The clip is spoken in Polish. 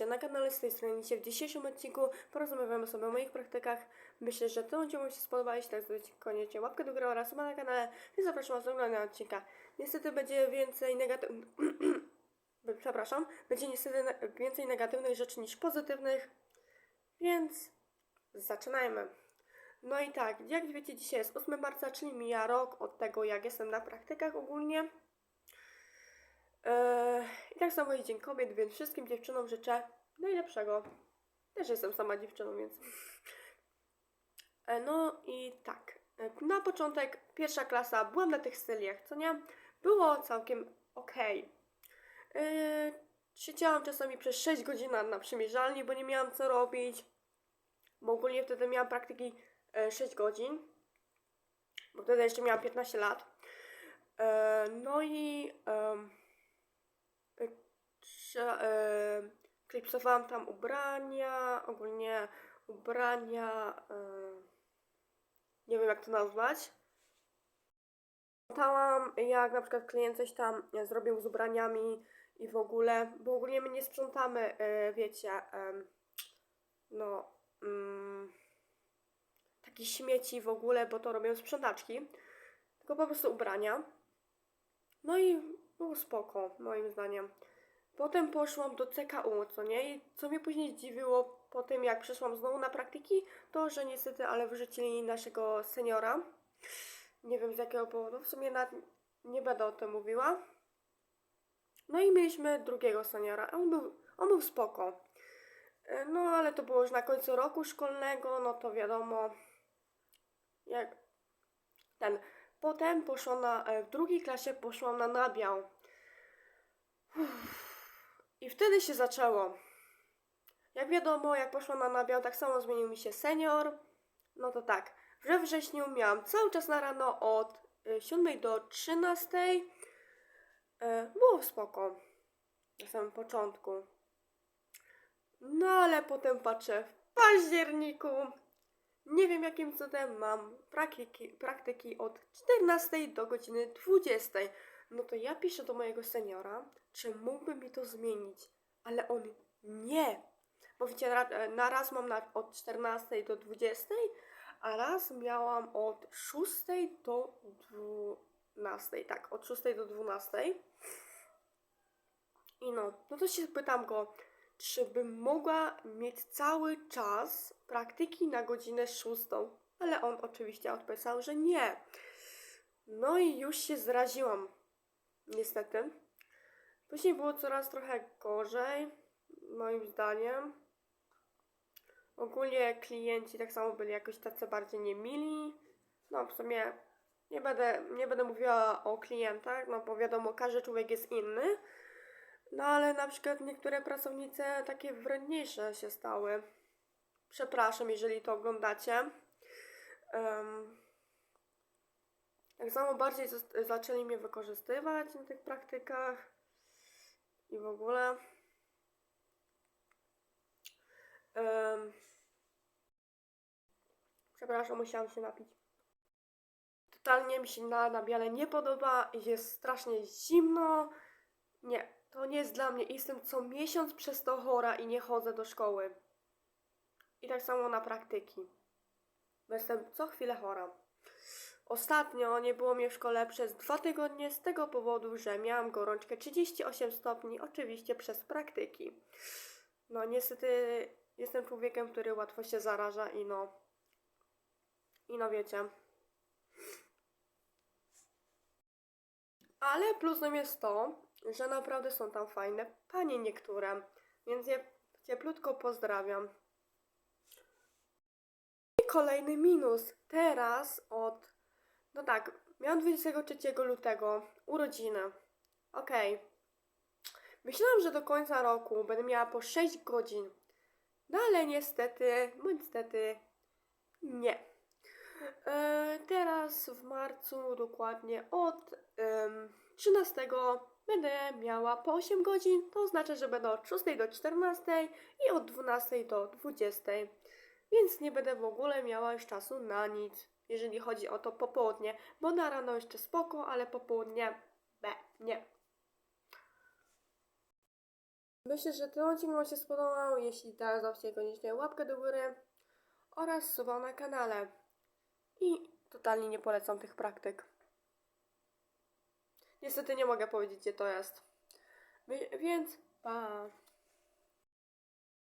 na kanale z tej strony dzisiaj w dzisiejszym odcinku porozmawiamy sobie o moich praktykach. Myślę, że to będzie Wam się spodobać, jeśli tak zrobić koniecznie łapkę do góry oraz suba na kanale i zapraszam Was do oglądania odcinka. Niestety będzie więcej negatywnych... Przepraszam, będzie niestety więcej negatywnych rzeczy niż pozytywnych, więc zaczynajmy. No i tak, jak wiecie, dzisiaj jest 8 marca, czyli mija rok od tego, jak jestem na praktykach ogólnie. Eee, I tak samo jest Dzień Kobiet, więc wszystkim dziewczynom życzę najlepszego. Też jestem sama dziewczyną, więc. E, No i tak. E, Na początek pierwsza klasa, byłam na tych styliach, co nie? Było całkiem okej. Eee, Siedziałam czasami przez 6 godzin na, przymierzalni, bo nie miałam co robić. Bo ogólnie wtedy miałam praktyki e, 6 godzin. Bo wtedy jeszcze miałam 15 lat. E, No i. em, Trze- e, klipsowałam tam ubrania, ogólnie ubrania, e, nie wiem jak to nazwać. Sprzątałam, jak na przykład klient coś tam zrobił z ubraniami i w ogóle, bo ogólnie my nie sprzątamy, e, wiecie, em, no, mm, takich śmieci w ogóle, bo to robią sprzątaczki, tylko po prostu ubrania. No i było spoko, moim zdaniem. Potem poszłam do CKU, co nie? I co mnie później zdziwiło po tym, jak przeszłam znowu na praktyki, to, że niestety, ale wyrzucili naszego seniora. Nie wiem z jakiego powodu, w sumie nawet nie będę o tym mówiła. No i mieliśmy drugiego seniora, on był, on był spoko. E, No, ale to było już na końcu roku szkolnego, no to wiadomo, jak ten. Potem poszłam na, e, w drugiej klasie poszłam na nabiał. I wtedy się zaczęło. Jak wiadomo, jak poszłam na nabiał, tak samo zmienił mi się senior. No to tak, we wrześniu miałam cały czas na rano od y, 7 do 13. E, Było spoko. Na samym początku. No ale potem patrzę w październiku. Nie wiem jakim cudem mam praktyki, praktyki od 14 do godziny 20. No to ja piszę do mojego seniora, czy mógłby mi to zmienić, ale on nie. Bo wiecie, na raz mam na, od 14 do 20, a raz miałam od 6 do 12. Tak, od 6 do 12. I no, no to się pytam go, czy bym mogła mieć cały czas praktyki na godzinę 6. Ale on oczywiście odpisał, że nie. No i już się zraziłam. Niestety. Później było coraz trochę gorzej, moim zdaniem. Ogólnie klienci tak samo byli jakoś tacy bardziej niemili. No w sumie nie będę, nie będę mówiła o klientach, no bo wiadomo, każdy człowiek jest inny. No ale na przykład niektóre pracownice takie wredniejsze się stały. Przepraszam, jeżeli to oglądacie. Em, tak samo bardziej zaczęli mnie wykorzystywać na tych praktykach i w ogóle. Em, przepraszam, musiałam się napić. Totalnie mi się na nabiale nie podoba, jest strasznie zimno. Nie, to nie jest dla mnie. Jestem co miesiąc przez to chora i nie chodzę do szkoły. I tak samo na praktyki. Bo jestem co chwilę chora. Ostatnio nie było mnie w szkole przez dwa tygodnie z tego powodu, że miałam gorączkę 38 stopni, oczywiście przez praktyki. No niestety jestem człowiekiem, który łatwo się zaraża i no. I no wiecie. Ale plusem jest to, że naprawdę są tam fajne panie niektóre, więc je cieplutko pozdrawiam. I kolejny minus. Teraz od. No tak, miałam 23 lutego urodziny. Okej. Myślałam, że do końca roku będę miała po 6 godzin. No ale niestety, bądź niestety, nie. E, teraz w marcu dokładnie od em, 13 będę miała po 8 godzin. To oznacza, że będę od 6 do 14 i od 12 do 20. Więc nie będę w ogóle miała już czasu na nic, jeżeli chodzi o to popołudnie, bo na rano jeszcze spoko, ale popołudnie be, nie. Myślę, że ten odcinek Wam się spodobał. Jeśli tak, zostawcie koniecznie łapkę do góry oraz suba na kanale. I totalnie nie polecam tych praktyk. Niestety nie mogę powiedzieć, gdzie to jest. Więc pa!